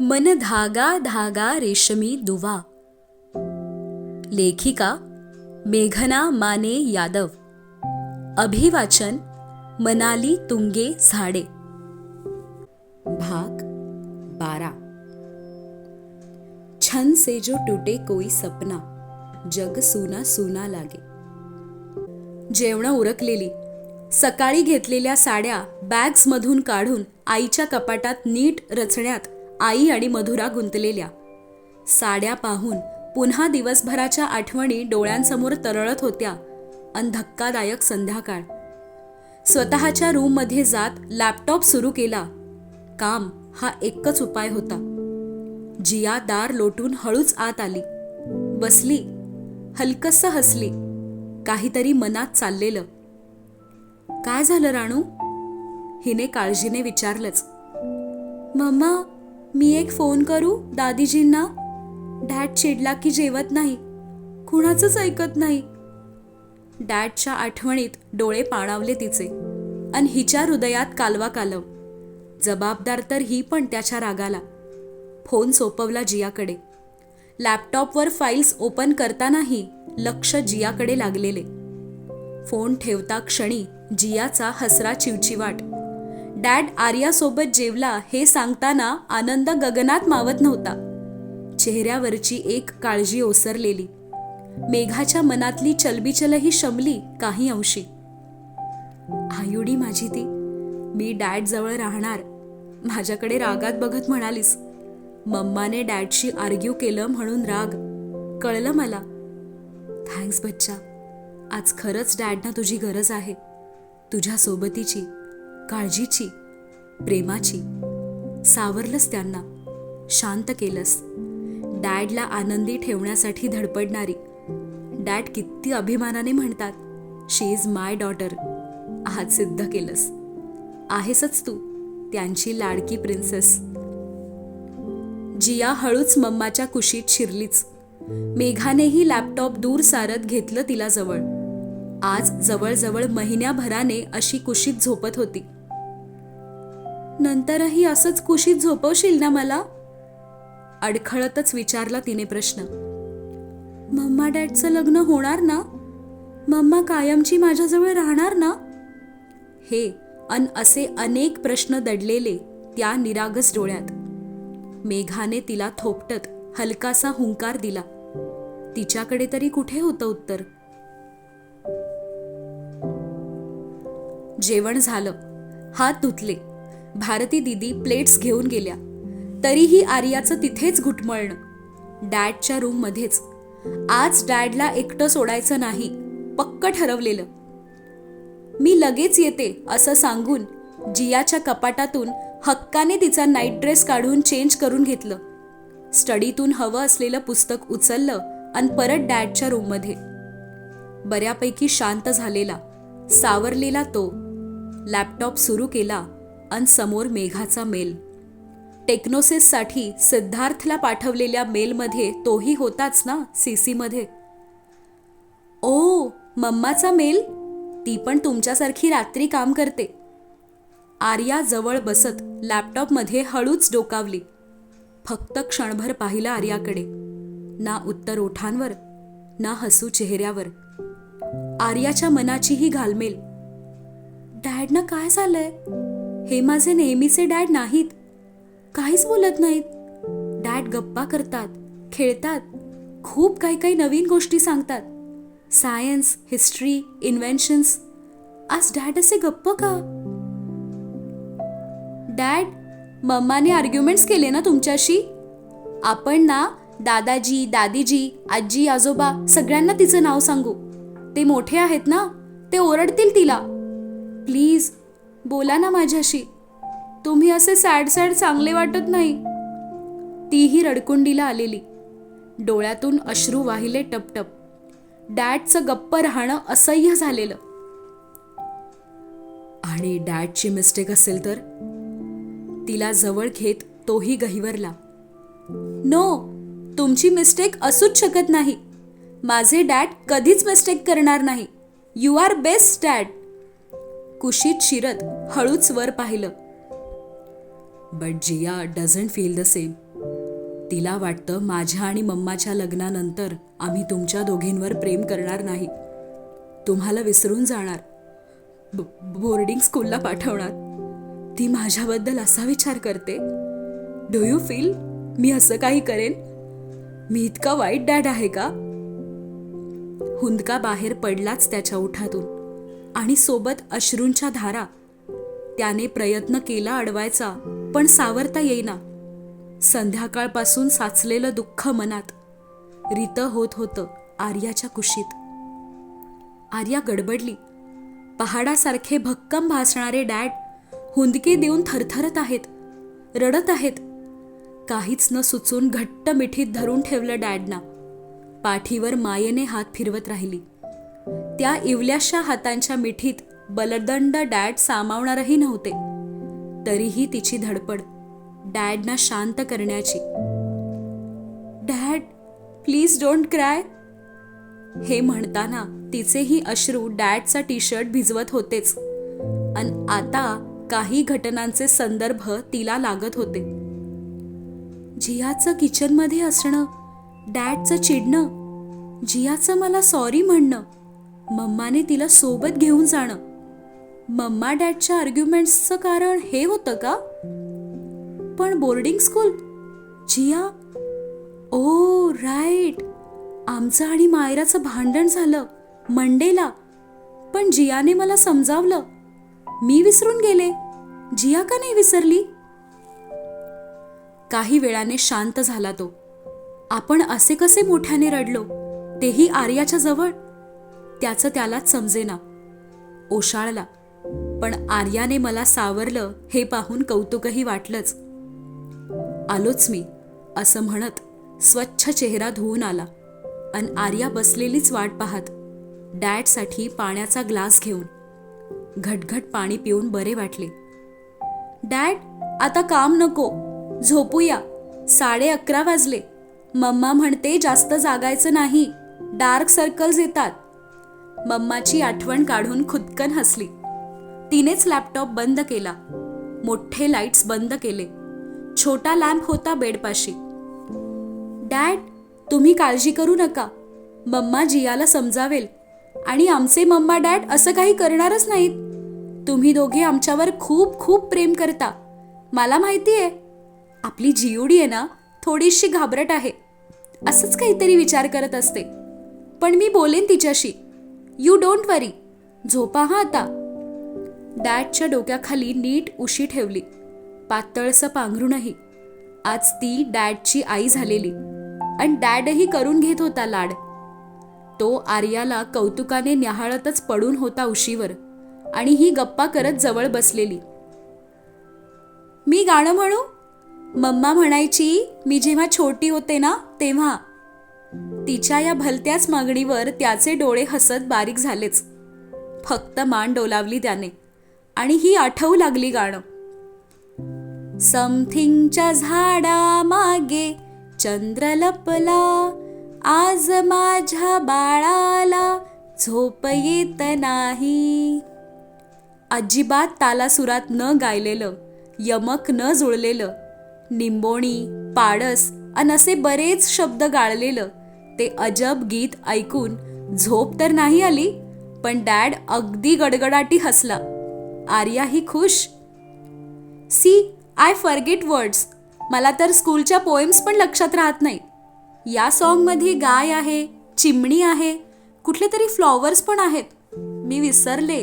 मन धागा धागा रेशमी दुवा. लेखिका मेघना माने यादव. अभिवाचन मनाली तुंगे झाडे. भाग बारा. छन से जो टूटे कोई सपना जग सुना सुना लागे. जेवणं उरकलेली सकाळी घेतलेल्या साड्या बॅग्समधून काढून आईच्या कपाटात नीट रचण्यात आई आणि मधुरा गुंतलेल्या. साड्या पाहून पुन्हा दिवसभराच्या आठवणी डोळ्यांसमोर तरळत होत्या अन धक्कादायक संध्याकाळ. स्वतःच्या रूममध्ये जात लॅपटॉप सुरू केला. काम हा एकच उपाय होता. जिया दार लोटून हळूच आत आली. बसली. हलकस हसली. काहीतरी मनात चाललेलं. काय झालं राणू? हिने काळजीने विचारलंच. मम्मा मी एक फोन करू दादीजींना? डॅड चिडला की जेवत नाही. कुणाचंच ऐकत नाही. डॅडच्या आठवणीत डोळे पाणावले तिचे आणि हिच्या हृदयात कालवा कालव. जबाबदार तर ही पण त्याच्या रागाला. फोन सोपवला जियाकडे. लॅपटॉपवर फाईल्स ओपन करतानाही लक्ष जियाकडे लागलेले. फोन ठेवता क्षणी जियाचा हसरा चिवचिवाट. डॅड आर्यासोबत जेवला हे सांगताना आनंद गगनात मावत नव्हता. चेहऱ्यावरची एक काळजी ओसरलेली. मेघाच्या मनातली चलबिचलही शमली काही अंशी. आयुडी माझी ती मी डॅड जवळ राहणार. माझ्याकडे रागात बघत म्हणालीस. मम्माने डॅडशी आर्ग्यू केलं म्हणून राग. कळलं मला. थँक्स बच्चा आज खरंच डॅडना तुझी गरज आहे. तुझ्या सोबतीची. काळजीची प्रेमाची. सावरलंस त्यांना. शांत केलंस. डॅडला आनंदी ठेवण्यासाठी धडपडणारी. डॅड किती अभिमानाने म्हणतात शी इज माय डॉटर आज सिद्ध केलंस. आहेसच तू त्यांची लाडकी प्रिन्सेस जिया हळूच मम्माच्या कुशीत शिरलीच. मेघानेही लॅपटॉप दूर सारत घेतलं तिला जवळ. आज जवळजवळ महिन्याभराने अशी कुशीत झोपत होती. नंतरही असंच कुशीत झोपवशील ना मला? अडखळतच विचारला तिने प्रश्न. मम्मा डॅडचं लग्न होणार ना? मम्मा कायमची माझ्याजवळ राहणार ना? हे अन असे अनेक प्रश्न दडलेले त्या निरागस डोळ्यात. मेघाने तिला थोपटत हलकासा हुंकार दिला. तिच्याकडे तरी कुठे होतं उत्तर? जेवण झालं. हात धुतले. भारती दिदी प्लेट्स घेऊन गेल्या. तरीही आर्याचं तिथेच घुटमळणं. डॅडच्या रूममध्येच आज डॅडला एकटं सोडायचं नाही पक्क ठरवलेलं. मी लगेच येते असं सांगून जियाच्या कपाटातून हक्काने तिचा नाईट ड्रेस काढून चेंज करून घेतलं. स्टडीतून हवं असलेलं पुस्तक उचललं आणि परत डॅडच्या रूममध्ये बऱ्यापैकी शांत झालेला सावरलेला तो. लॅपटॉप सुरू केला. अन समोर मेघाचा मेल. टेक्नोसिससाठी सिद्धार्थला पाठवलेल्या मेलमध्ये तोही होताच ना सीसीमध्ये? ओ मम्माचा मेल? ती पण तुमच्यासारखी रात्री काम करते. आर्या जवळ बसत लॅपटॉपमध्ये हळूच डोकावली. फक्त क्षणभर पाहिलं आर्याकडे. ना उत्तर ओठांवर ना हसू चेहऱ्यावर. आर्याच्या मनाचीही घालमेल. डॅडनं काय झालंय? हे माझे नेहमीचे डॅड नाहीत. काहीच बोलत नाहीत. डॅड गप्पा करतात खेळतात खूप काही काही नवीन गोष्टी सांगतात. Science history inventions. आज डॅड असे गप्प का? डॅड मम्माने आर्ग्युमेंट्स केले ना तुमच्याशी? आपण ना दादाजी दादीजी आजी आजोबा सगळ्यांना तिचं नाव सांगू. ते मोठे आहेत ना? ते ओरडतील तिला. प्लीज बोला ना माझ्याशी. तुम्ही असे सॅड सॅड चांगले वाटत नाही. तीही रडकुंडीला आलेली. डोळ्यातून अश्रू वाहिले टपटप. डॅडचं गप्प राहणं असह्य झालेलं. आणि डॅडची मिस्टेक असेल तर? तिला जवळ घेत तोही गहिवरला. नो तुमची मिस्टेक असूच शकत नाही. माझे डॅड कधीच मिस्टेक करणार नाही. You are best dad. कुशीत शिरत हळूच वर पाहिलं. But Jiya doesn't feel the same तिला वाटतं माझ्या आणि मम्माच्या लग्नानंतर आम्ही तुमच्या दोघींवर प्रेम करणार नाही. तुम्हाला विसरून जाणार. ब- बोर्डिंग स्कूलला पाठवणार. ती माझ्याबद्दल असा विचार करते डू यू फील मी असं काही करेन? मी इतका वाईट डॅड आहे का? हुंदका बाहेर पडलाच त्याच्या उठातून. आणि सोबत अश्रूंच्या धारा. त्याने प्रयत्न केला अडवायचा पण सावरता येईना. संध्याकाळपासून साचलेलं दुःख मनात रित होत होतं आर्याच्या कुशीत. आर्या गडबडली. पहाडासारखे भक्कम भासणारे डॅड हुंदके देऊन थरथरत आहेत रडत आहेत. काहीच न सुचून घट्ट मिठीत धरून ठेवलं डॅडना. पाठीवर मायेने हात फिरवत राहिली. त्या इवल्याशा हातांच्या मिठीत बलदंड डॅड सामावणारही नव्हते. तरीही तिची धडपड डॅडना शांत करण्याची. Dad please don't cry. हे म्हणताना तिचेही अश्रू डॅडचा टी शर्ट भिजवत होतेच. अन आता काही घटनांचे संदर्भ तिला लागत होते. जियाचं किचनमध्ये असणं डॅडचं चिडणं जियाचं मला सॉरी म्हणणं मम्माने तिला सोबत घेऊन जाणं. मम्मा डॅडच्या आर्ग्युमेंट्सचं कारण हे होतं का? पण boarding school? Jiya? Oh right. आमचं आणि मायराचं भांडण झालं मंडेला. पण जियाने मला समजावलं. मी विसरून गेले. जिया का नाही विसरली? काही वेळाने शांत झाला तो. आपण असे कसे मोठ्याने रडलो? तेही आर्याच्या जवळ. त्याचं त्यालाच समजेना. ओशाळला. पण आर्याने मला सावरलं हे पाहून कौतुकही वाटलंच. आलोच मी असं म्हणत स्वच्छ चेहरा धुवून आला. अन आर्या बसलेलीच वाट पाहत डॅडसाठी पाण्याचा ग्लास घेऊन. घटघट पाणी पिऊन बरे वाटले. डॅड आता काम नको. झोपूया. साडे अकरा वाजले. मम्मा म्हणते जास्त जागायचं नाही. डार्क सर्कल्स येतात. मम्माची आठवण काढून खुदकन हसली. तिनेच लॅपटॉप बंद केला. मोठे लाईट्स बंद केले. छोटा लॅम्प होता बेडपाशी. डॅड तुम्ही काळजी करू नका. मम्मा जियाला समजावेल. आणि आमचे मम्मा डॅड असं काही करणारच नाहीत. तुम्ही दोघे आमच्यावर खूप खूप प्रेम करता. मला माहिती आहे. आपली जिओडी आहे ना थोडीशी घाबरट आहे. असंच काहीतरी विचार करत असते. पण मी बोलेन तिच्याशी. यू डोंट वरी झोपा हा आता. डॅडच्या डोक्याखाली नीट उशी ठेवली. पातळसं पांघरूनही. आज ती डॅडची आई झालेली. आणि डॅडही करून घेत होता लाड. तो आर्याला कौतुकाने न्याहाळतच पडून होता उशीवर. आणि ही गप्पा करत जवळ बसलेली. मी गाणं म्हणू? मम्मा म्हणायची मी जेव्हा छोटी होते ना तेव्हा तिच्या या भलत्याच मागणीवर त्याचे डोळे हसत बारीक झालेच. फक्त मान डोलावली त्याने आणि ही आठवू लागली गाणं. समथिंगच्या झाडा मागे चंद्र लपला आज माझ्या बाळाला झोप येत नाही. अजिबात तालासुरात न गायलेलं यमक न जुळलेलं निंबोणी पाडस अन असे बरेच शब्द गाळलेलं ते अजब गीत ऐकून झोप तर नाही आली पण डॅड अगदी गडगडाटी हसला. आर्या ही खुश. See I forget words. मला तर स्कूलच्या पोएम्स पण लक्षात राहत नाही. या सॉन्गमध्ये गाय आहे चिमणी आहे कुठले तरी फ्लॉवर्स पण आहेत. मी विसरले.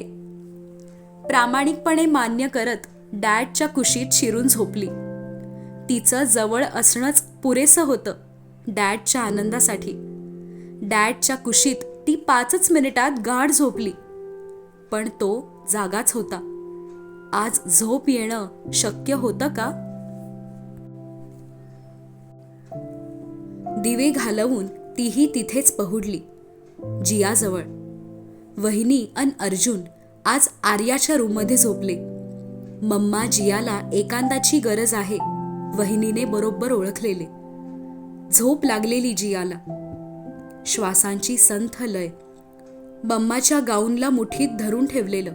प्रामाणिकपणे मान्य करत डॅडच्या कुशीत शिरून झोपली. तिचं जवळ असणंच पुरेसं होतं. डॅडच्या आनंदासाठी. डॅडच्या कुशीत ती पाचच मिनिटात गाढ झोपली. पण तो जागाच होता. आज झोप येणं शक्य होतं का? दिवे घालवून तीही तिथेच पहुडली जियाजवळ. वहिनी अन अर्जुन आज आर्याच्या रूममध्ये झोपले. मम्मा जियाला एकांताची गरज आहे वहिनीने बरोबर ओळखलेले. झोप लागलेली जियाला. श्वासांची संथ लय. मम्माच्या गाऊनला मुठीत धरून ठेवलेलं.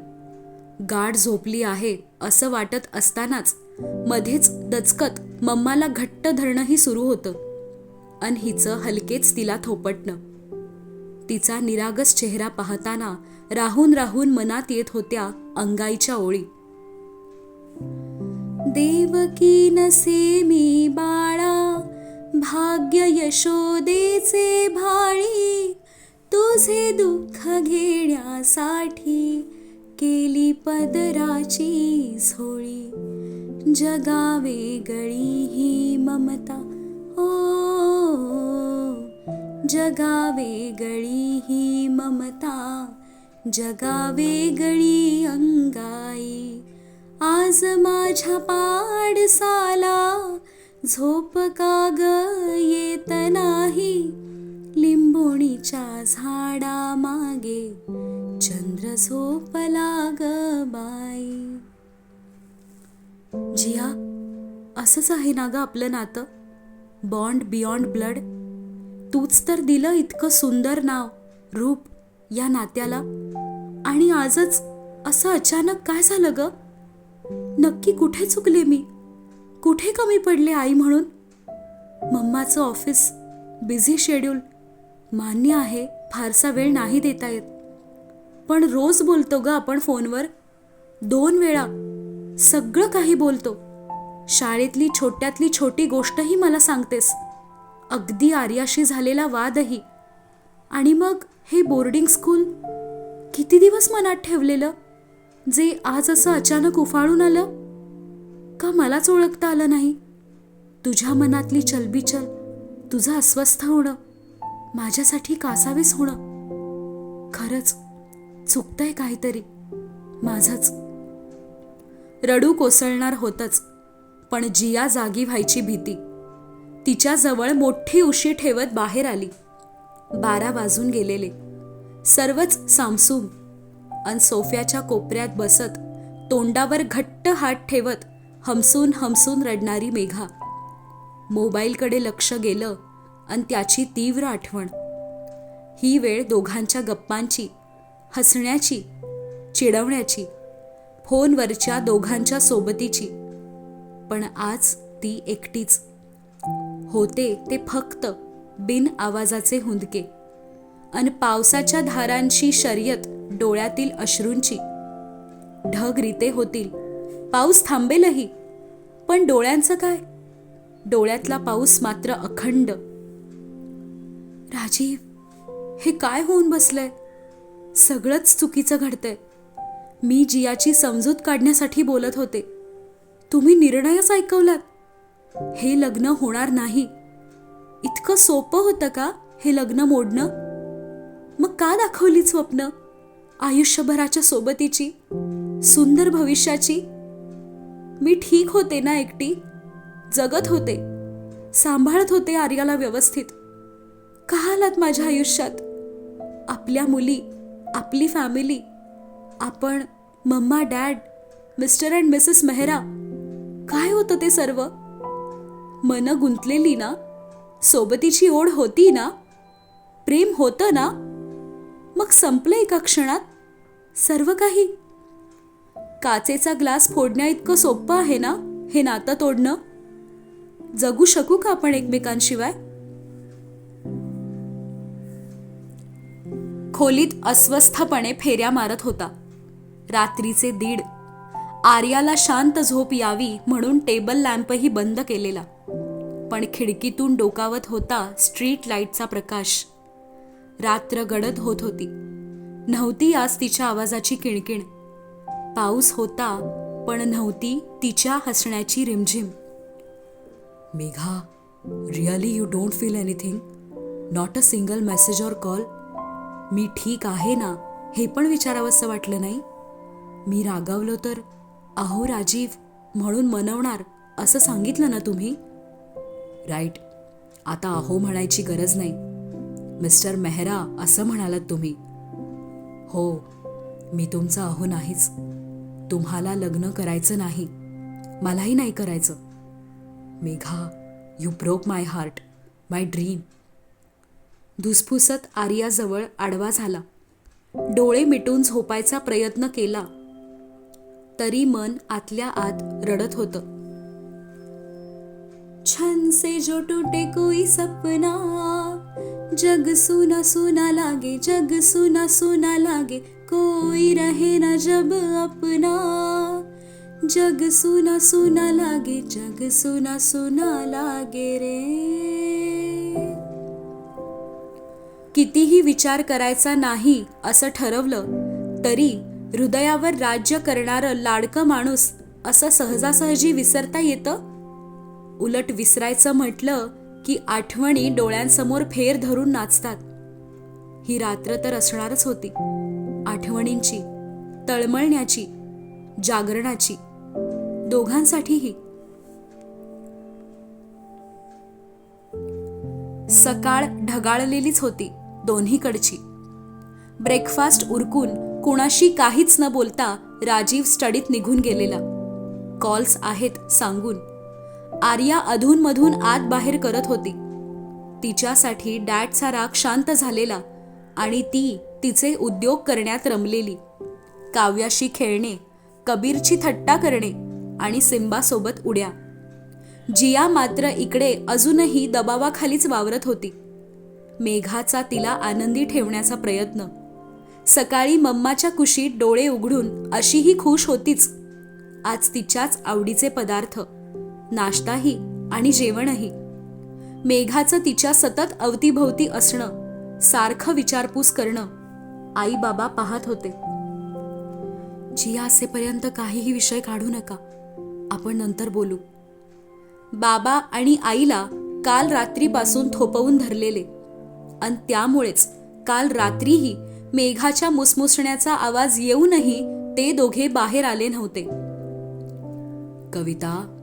गाढ झोपली आहे असं वाटत असतानाच मध्येच दचकत मम्माला घट्ट धरणंही सुरू होतं. अन हिचं हलकेच तिला थोपटणं. तिचा निरागस चेहरा पाहताना राहून राहून मनात येत होत्या अंगाईच्या ओळी. देवकी नसे मी बाळा भाग्य यशोदेचे भाळी तुझे दुःख घेण्यासाठी केली पदराची झोळी. जगावे गळी ही ममता ओ जगावे गळी ही ममता जगावे गळी अंगाई. आज माझ्या पाडसाला झोप का ग येत नाही? लिंबोणीच्या झाडा मागे चंद्र झोपला ग बाई. जिया असंच आहे ना ग आपलं नातं? Bond beyond blood? तूच तर दिलं इतकं सुंदर नाव रूप या नात्याला. आणि आजच असं अचानक काय झालं ग? नक्की कुठे चुकले मी? कुठे कमी पडले आई म्हणून? मम्माचं ऑफिस बिझी शेड्यूल मान्य आहे फारसा वेळ नाही देता येत. पण रोज बोलतो ग आपण फोनवर. दोन वेळा. सगळं काही बोलतो. शाळेतली छोट्यातली छोटी गोष्टही मला सांगतेस. अगदी आर्याशी झालेला वादही. आणि मग हे बोर्डिंग स्कूल किती दिवस मनात ठेवलेलं? जे आज असं अचानक उफाळून आलं? का मलाच ओळखता आलं नाही? तुझ्या मनातली चलबिचल तुझं अस्वस्थ होणं माझ्यासाठी कासावीस होणं. खरंच चुकतंय काहीतरी. माझंच. रडू कोसळणार होतच पण जिया जागी व्हायची भीती. तिच्याजवळ मोठी उशी ठेवत बाहेर आली. बारा वाजून गेलेले. सर्वच सामसूम. अन सोफ्याच्या कोपऱ्यात बसत तोंडावर घट्ट हात ठेवत हमसून हमसून रडणारी मेघा. मोबाईलकडे लक्ष गेलं अन त्याची तीव्र आठवण. ही वेळ दोघांच्या गप्पांची हसण्याची चिडवण्याची फोनवरच्या दोघांच्या सोबतीची. पण आज ती एकटीच. होते ते फक्त बिन आवाजाचे हुंदके. अन पावसाच्या धारांची शर्यत डोळ्यातील अश्रूंची. ढग रीते होतील. पाऊस थांबेलही. पण डोळ्यांचं काय? डोळ्यातला पाऊस मात्र अखंड. राजीव हे काय होऊन बसलंय? सगळंच चुकीचं घडतंय. मी जियाची समजूत काढण्यासाठी बोलत होते. तुम्ही निर्णयच ऐकवलात? हे लग्न होणार नाही. इतकं सोपं होतं का हे लग्न मोडणं? मग का दाखवली स्वप्न? आयुष्यभराच्या सोबतीची? सुंदर भविष्याची? मी ठीक होते ना एकटी? जगत होते. सांभाळत होते आर्याला व्यवस्थित. का आलात माझ्या आयुष्यात? आपल्या मुली आपली फॅमिली आपण mamma dad Mr and Mrs Mehra काय होतं ते सर्व? मन गुंतलेली ना? सोबतीची ओढ होती ना? प्रेम होतं ना? मग संपलं एका क्षणात? सर्व काही काचेचा ग्लास फोडण्या इतकं सोपं आहे ना? हे नातं तोडणं? जगू शकू का आपण एकमेकांशिवाय? खोलीत अस्वस्थपणे फेऱ्या मारत होता. रात्रीचे दीड. आर्याला शांत झोप यावी म्हणून टेबल लॅम्पही बंद केलेला. पण खिडकीतून डोकावत होता स्ट्रीट लाईटचा प्रकाश. रात्र गडद होत होती. नव्हती आज तिच्या आवाजाची किणकिण. पाऊस होता पण नव्हती तिच्या हसण्याची रिमझिम. Megha really you don't feel anything not a single message or call me ठीक आहे ना हे पण विचारावंसं वाटलं नाही? मी रागावलो तर अहो राजीव म्हणून मनवणार असं सांगितलं ना तुम्ही? राईट आता अहो म्हणायची गरज नाही. मिस्टर मेहरा असं म्हणालात तुम्ही. हो मी तुमचा अहो नाहीच. तुम्हाला लग्न करायचं नाही. मलाही नाही करायचं. Megha you broke my heart my dream धुसफुसत आर्याजवळ आडवा झाला. डोळे मिटून झोपायचा प्रयत्न केला. तरी मन आतल्या आत रडत होतं. छन से जो टूटे कोई सपना जग सुना सुना लागे जग सुना सुना लागे कोई रहे ना जब अपना। जग सुना सुना लागे जग सुना सुना लागे रे। कितीही विचार करायचा नाही असं ठरवलं तरी हृदयावर राज्य करणारं लाडकं माणूस असं सहजासहजी विसरता येतं? उलट विसरायचं म्हटलं की आठवणी डोळ्यांसमोर फेर धरून नाचतात. ही रात्र तर असणारच होती. आठवणींची तळमळण्याची जागरणाची दोघांसाठीही. सकाळ ढगाळलेलीच होती दोन्हीकडची. ब्रेकफास्ट उरकून कुणाशी काहीच न बोलता राजीव स्टडीत निघून गेलेला. कॉल्स आहेत सांगून. आर्या अधूनमधून आत बाहेर करत होती. तिच्यासाठी डॅडचा राग शांत झालेला आणि ती तिचे उद्योग करण्यात रमलेली. काव्याशी खेळणे कबीरची थट्टा करणे आणि सिम्बासोबत उड्या. जिया मात्र इकडे अजूनही दबावाखालीच वावरत होती. मेघाचा तिला आनंदी ठेवण्याचा प्रयत्न. सकाळी मम्माच्या कुशीत डोळे उघडून अशीही खुश होतीच. आज तिच्याच आवडीचे पदार्थ नाश्ताही आणि जेवणही. मेघाचं तिच्या सतत अवतीभवती असणं सारखं विचारपूस करणं आई बाबा पाहत होते. जिया असेपर्यंत काहीही विषय काढू नका. आपण नंतर बोलू. बाबा आणि आईला काल रात्रीपासून थोपवून धरलेले. आणि त्यामुळेच काल रात्रीही मेघाच्या मुसमुसण्याचा आवाज येऊनही ते दोघे बाहेर आले नव्हते. कविता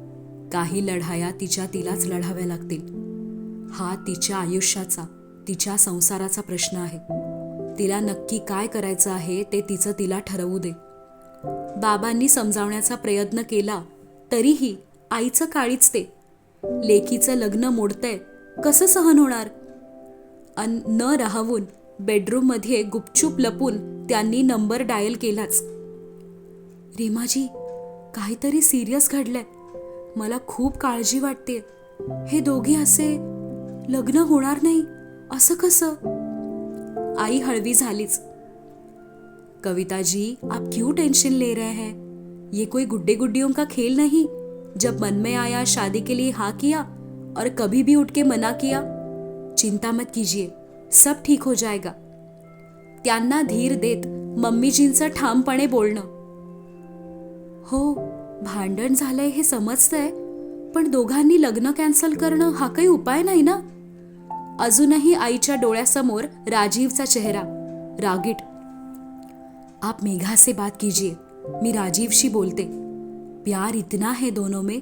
काही लढाया तिच्या तिलाच लढाव्या लागतील. हा तिच्या आयुष्याचा तिच्या संसाराचा प्रश्न आहे. तिला नक्की काय करायचं आहे ते तिचं तिला ठरवू दे. बाबांनी समजावण्याचा प्रयत्न केला तरीही आईचं काळीच ते. लेकीचं लग्न मोडतंय कसं सहन होणार? अन न राहवून बेडरूममध्ये गुपचूप लपून त्यांनी नंबर डायल केलाच. रीमाजी काहीतरी सिरियस घडलंय. मला खूप काळजी वाटते. हे दोघे असे लग्न होणार नाही असं कसं? आई हळवी झालीच. कविता जी आप क्यों टेंशन ले रहे हैं? ये कोई गुड्डे गुड्डियों का खेल नहीं। जब मन में आया शादी के लिए हाँ किया और कभी भी उठ के मना किया चिंता मत कीजिए सब ठीक हो जाएगा। त्यांना धीर देत मम्मीजींचं ठामपणे बोलणं. हो भांडण झालंय हे समजतंय पण दोघांनी लग्न कॅन्सल करणं हा काही उपाय नाही ना? अजूनही आईच्या डोळ्यासमोर राजीवचा चेहरा रागीट. आप मेघा से बात कीजिए मी राजीवशी बोलते. प्यार इतना है दोनों में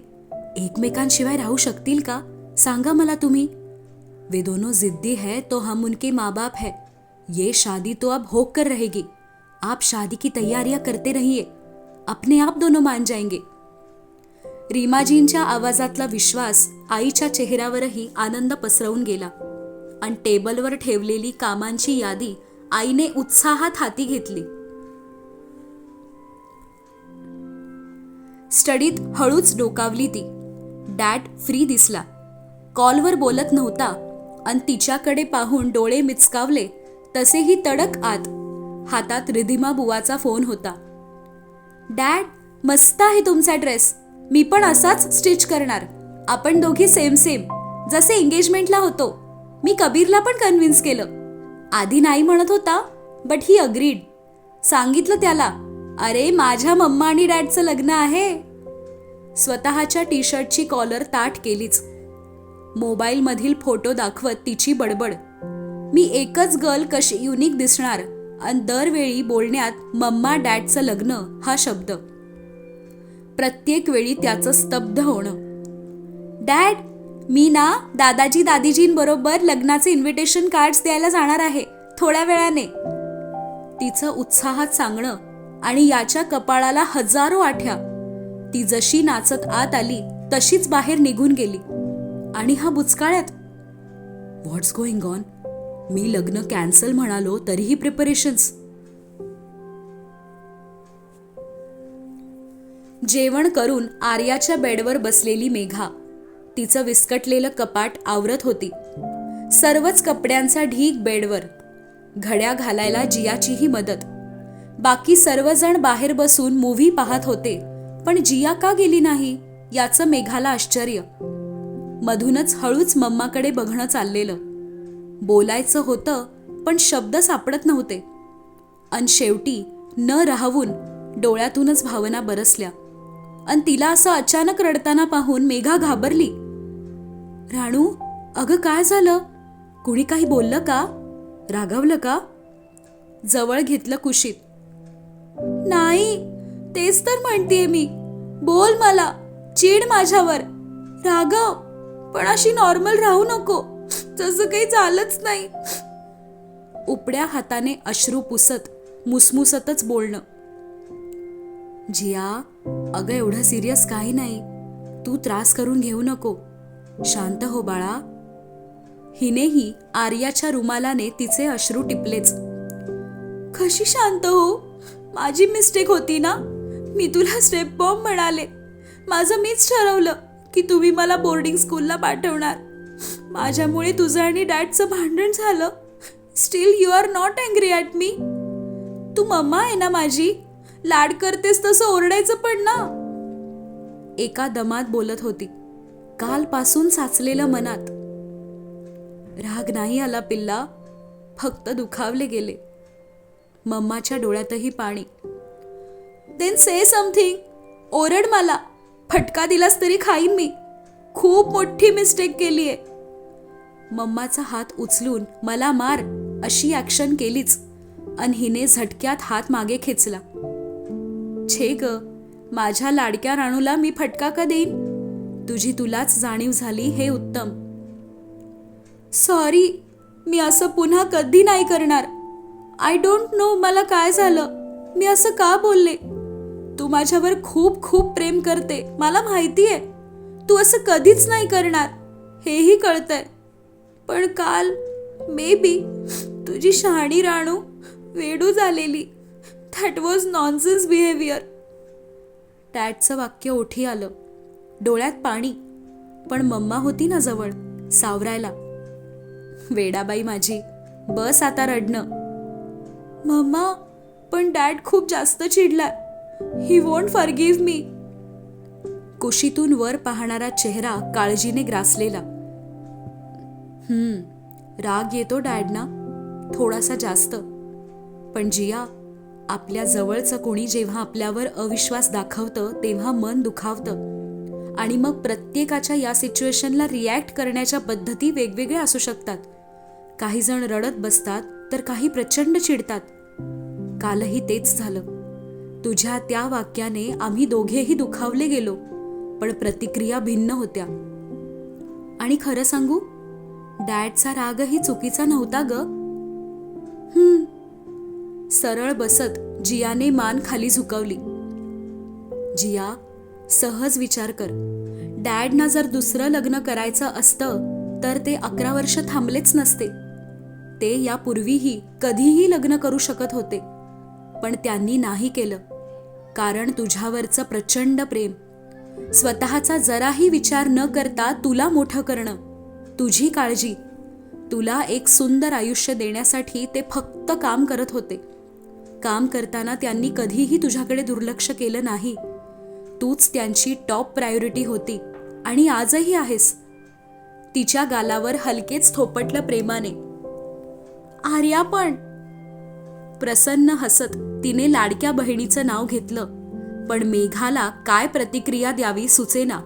एकमेकांशिवाय राहू शकतील का? सांगा मला तुम्ही. वे दोनों जिद्दी है तो हम उनके माँ बाप है. ये शादी तो अब होकर रहेगी. आप शादी की तैयारियां करते रहिए. अपने आप दोनों मान जाएंगे। रीमाजींच्या आवाजातला विश्वास आईच्या चेहऱ्यावरही आनंद पसरवून गेला आणि टेबलवर ठेवलेली कामांची यादी आईने उत्साहात हाती घेतली. स्टडीत हळूच डोकावली ती. डॅड फ्री दिसला. कॉलवर बोलत नव्हता आणि तिच्याकडे पाहून डोळे मिचकावले तसेही तडक आत हातात रिधिमा बुवाचा फोन होता. डॅड मस्त आहे तुमचा ड्रेस. मी पण असाच स्टिच करणार. आपण दोघी सेम सेम. जसे एंगेजमेंटला होतो. मी कबीरला पण कन्व्हिन्स केलं. आधी नाही म्हणत होता बट ही अग्रीड सांगितलं त्याला अरे माझ्या मम्मा आणि डॅडचं लग्न आहे. स्वतःच्या टी शर्टची कॉलर ताट केलीच. मोबाईलमधील फोटो दाखवत तिची बडबड. मी एकच गर्ल कशी युनिक दिसणार? आणि दरवेळी बोलण्यात मम्मा डॅडचं लग्न हा शब्द. प्रत्येक वेळी त्याचं स्तब्ध होणं. डॅड मी ना दादाजी दादीजींबरोबर लग्नाचे इन्व्हिटेशन कार्ड्स द्यायला जाणार आहे थोड्या वेळाने. तिचं उत्साहात सांगणं आणि याच्या कपाळाला हजारो आठ्या. ती जशी नाचत आत आली तशीच बाहेर निघून गेली. आणि हा बुचकाळ्यात व्हॉट्स गोइंग ऑन मी लग्न कॅन्सल म्हणालो तरीही प्रिपरेशन्स जेवण करून आर्याच्या बेडवर बसलेली मेघा तिचं विस्कटलेलं कपाट आवरत होती. सर्वच कपड्यांचा ढीग बेडवर घड्या घालायला जियाचीही मदत. बाकी सर्वजण बाहेर बसून मूव्ही पाहत होते पण जिया का गेली नाही याचं मेघाला आश्चर्य. मधूनच हळूच मम्माकडे बघणं चाललेलं. बोलायचं होतं पण शब्द सापडत नव्हते. अन शेवटी न राहून डोळ्यातूनच भावना बरसल्या. अन तिला असं अचानक रडताना पाहून मेघा घाबरली. राणू अगं काय झालं? कुणी काही बोललं का? रागवलं का? जवळ घेतलं कुशीत. नाही तेच तर म्हणतेय मी. बोल मला. चीड माझ्यावर. रागव. पण अशी नॉर्मल राहू नको. तसं काही झालंच नाही. उपड्या हाताने अश्रू पुसत मुसमुसतच बोलणं. जिया अगं एवढं सिरियस काही नाही. तू त्रास करून घेऊ नको. शांत हो बाळा. हिनेही आर्याच्या रुमालाने तिचे अश्रू टिपलेच. कशी शांत हो? माझी मिस्टेक होती ना? मी तुला स्टेप बॉम्ब म्हणाले. माझं मीच ठरवलं की तुम्ही मला बोर्डिंग स्कूलला पाठवणार. माझ्यामुळे तुझं आणि डॅडचं भांडण झालं. Still you are not angry at me Tu mamma आहे ना माझी. लाड करतेस तसं ओरडायचं पण ना. एका दमात बोलत होती. कालपासून साचलेलं मनात. राग नाही आला पिल्ला. फक्त दुखावले गेले. मम्माच्या डोळ्यातही पाणी. देन से समथिंग ओरड मला. फटका दिलास तरी खाईन मी. खूप मोठी मिस्टेक केली आहे मम्माचा हात उचलून मला मार अशी ॲक्शन केलीच. अन हिने झटक्यात हात मागे खेचला. छे ग माझ्या लाडक्या राणूला मी फटका का देईन? तुझी तुलाच जाणीव झाली हे उत्तम. सॉरी मी असं पुन्हा कधी नाही करणार. आय डोंट नो मला काय झालं. मी असं का बोलले? तू माझ्यावर खूप खूप प्रेम करते मला माहिती आहे तू असं कधीच नाही करणार. हेही कळतंय. पण काल मे बी तुझी शहाणी राणू वेडू झालेली. दॅट वॉज नॉनसेन्स बिहेवियर डॅडचं वाक्य ओठी आलं. डोळ्यात पाणी. पण मम्मा होती ना जवळ सावरायला. वेडाबाई माझी बस आता रडणं. मम्मा पण डॅड खूप जास्त चिडलाय. ही वोंट फॉरगिव्ह मी कुशीतून वर पाहणारा चेहरा काळजीने ग्रासलेला. राग येतो डॅडना. थोडासा जास्त. पण जिया आपल्या जवळचं कोणी जेव्हा आपल्यावर अविश्वास दाखवतं तेव्हा मन दुखावतं. आणि मग प्रत्येकाच्या या सिच्युएशनला रिॲक्ट करण्याच्या पद्धती वेगवेगळ्या असू शकतात. काही जण रडत बसतात तर काही प्रचंड चिडतात. कालही तेच झालं. तुझ्या त्या वाक्याने आम्ही दोघेही दुखावले गेलो पण प्रतिक्रिया भिन्न होत्या. आणि खरं सांगू डॅडचा रागही चुकीचा नव्हता ग. हम्म सरळ बसत जियाने मान खाली झुकवली. जिया सहज विचार कर. डॅडना जर दुसरं लग्न करायचं असतं तर ते अकरा वर्ष थांबलेच नसते. ते यापूर्वीही कधीही लग्न करू शकत होते. पण त्यांनी नाही केलं. कारण तुझ्यावरचं प्रचंड प्रेम. स्वतःचा जराही विचार न करता तुला मोठं करणं. तुझी काळजी. तुला एक सुंदर आयुष्य देण्यासाठी ते फक्त काम करत होते. काम करताना त्यांनी कधीही तुझ्याकडे दुर्लक्ष केलं नाही. तूच त्यांची टॉप प्रायोरिटी होती आणि आजही आहेस. तिच्या गालावर हलकेच थोपटलं प्रेमाने. आर्या पण. प्रसन्न हसत तिने लाडक्या बहिणीचं नाव घेतलं पण मेघाला काय प्रतिक्रिया द्यावी सुचेना.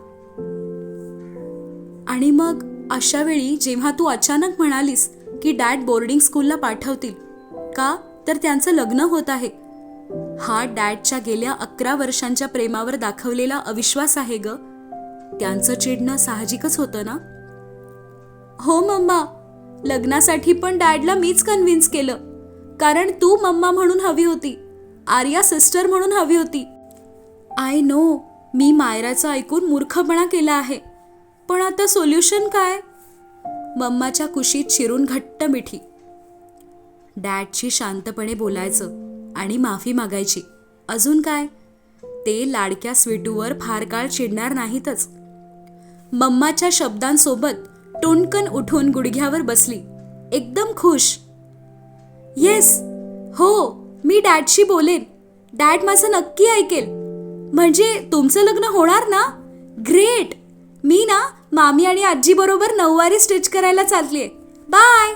आणि मग? अशा वेळी जेव्हा तू अचानक म्हणालीस की डॅड बोर्डिंग स्कूलला पाठवतील का? तर त्यांचं लग्न होत आहे. हा डॅडच्या गेल्या अकरा वर्षांच्या प्रेमावर दाखवलेला अविश्वास आहे ग. त्यांचं चिडणं साहजिकच होतं ना? हो मम्मा. लग्नासाठी पण डॅडला मीच कन्व्हिन्स केलं. कारण तू मम्मा म्हणून हवी होती. आर्या सिस्टर म्हणून हवी होती. आय नो मी मायराचं ऐकून मूर्खपणा केला आहे. पण आता सोल्युशन काय? मम्माच्या कुशीत शिरून घट्ट मिठी. डॅडशी शांतपणे बोलायचं आणि माफी मागायची. अजून काय? ते लाडक्या स्वीटूवर फार काळ चिडणार नाहीतच. मम्माच्या शब्दांसोबत टोणकन उठून गुडघ्यावर बसली. एकदम खुश. येस हो मी डॅडशी बोलेन. डॅड माझं नक्की ऐकेल. म्हणजे तुमचं लग्न होणार ना? ग्रेट. मामी आणि आजी बरोबर नऊवारी स्टिच करायला चाललीये. बाय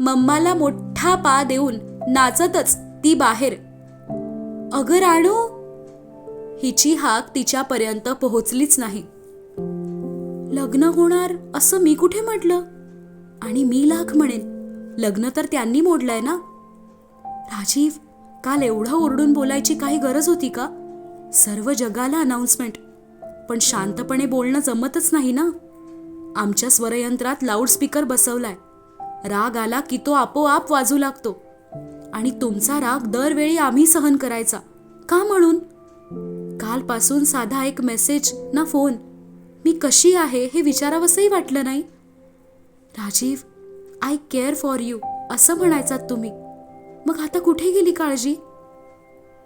मम्माला मोठा पा देऊन नाचतच ती बाहेर. अगं राणू हिची हाक तिच्यापर्यंत पोहोचलीच नाही. लग्न होणार असं मी कुठे म्हटलं? आणि मी लाख म्हणेन. लग्न तर त्यांनी मोडलंय ना? राजीव काल एवढं ओरडून बोलायची काही गरज होती का? सर्व जगाला अनाउन्समेंट पण शांतपणे बोलणं जमतच नाही ना? आमच्या स्वरयंत्रात लाऊडस्पीकर बसवलाय. राग आला की तो आपोआप वाजू लागतो. आणि तुमचा राग दरवेळी आम्ही सहन करायचा. का म्हणून? कालपासून साधा एक मेसेज ना फोन. मी कशी आहे हे विचारावंसंही वाटलं नाही. Rajeev I care for you असं म्हणायचात तुम्ही. मग आता कुठे गेली काळजी?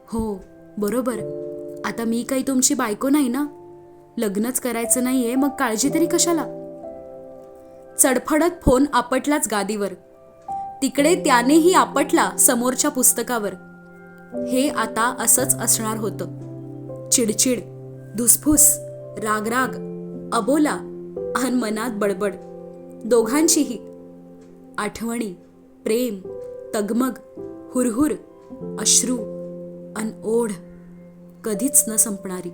हो बरोबर. आता मी काही तुमची बायको नाही ना? लग्नच करायचं नाहीये मग काळजी तरी कशाला? चडफडत फोन आपटलाच गादीवर. तिकडे त्यानेही आपटला समोरच्या पुस्तकावर. हे आता असंच असणार होतं. चिडचिड धुसफूस रागराग अबोला अन मनात बडबड. दोघांचीही. आठवणी प्रेम तगमग हुरहुर अश्रू अन ओढ कधीच न संपणारी.